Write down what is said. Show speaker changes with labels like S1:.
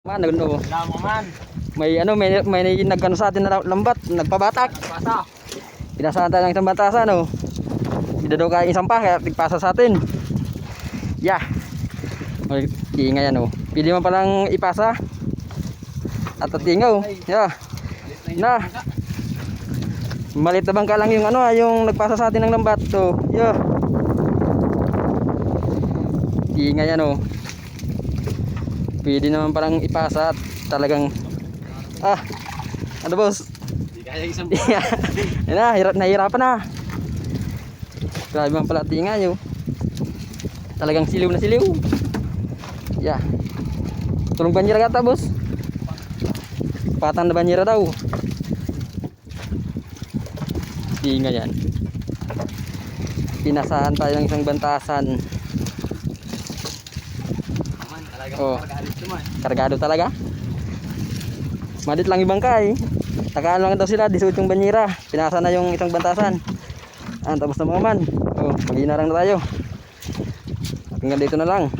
S1: Man, ano,
S2: Wala mo man.
S1: may ano, may, may nagkano sa atin na lambat, nagpabatak.
S2: Pasa.
S1: Pinasahan tayo ng isang batasan, no? Bida daw kayo isang pa, kaya tigpasa sa atin. Yeah. May tinga yan, oh. Pili mo palang ipasa. At tingaw. Yeah. Na. Malit na bangka lang yung ano, ah, yung nagpasa sa atin ng lambat. So, yeah. Tinga yan, oh. Pwede naman palang ipasa at talagang ah ano boss
S2: Hindi kaya isang
S1: Yan na, hirap, nahihirapan na. Grabe man pala tinga nyo. Talagang siliw na siliw. Yeah. Tulong banyera kata, boss. Patang na banyera daw. Tinga yan. Pinasahan tayo ng isang bantasan.
S2: Talaga
S1: Oh.
S2: magalit naman.
S1: Kargado talaga. Madit lang ibang kay. Takaan lang daw sila, 18 yung banyera. Pinasa na yung isang bantasan. Ah, tapos na mga man. Oh, mag na tayo. Hanggang dito na lang.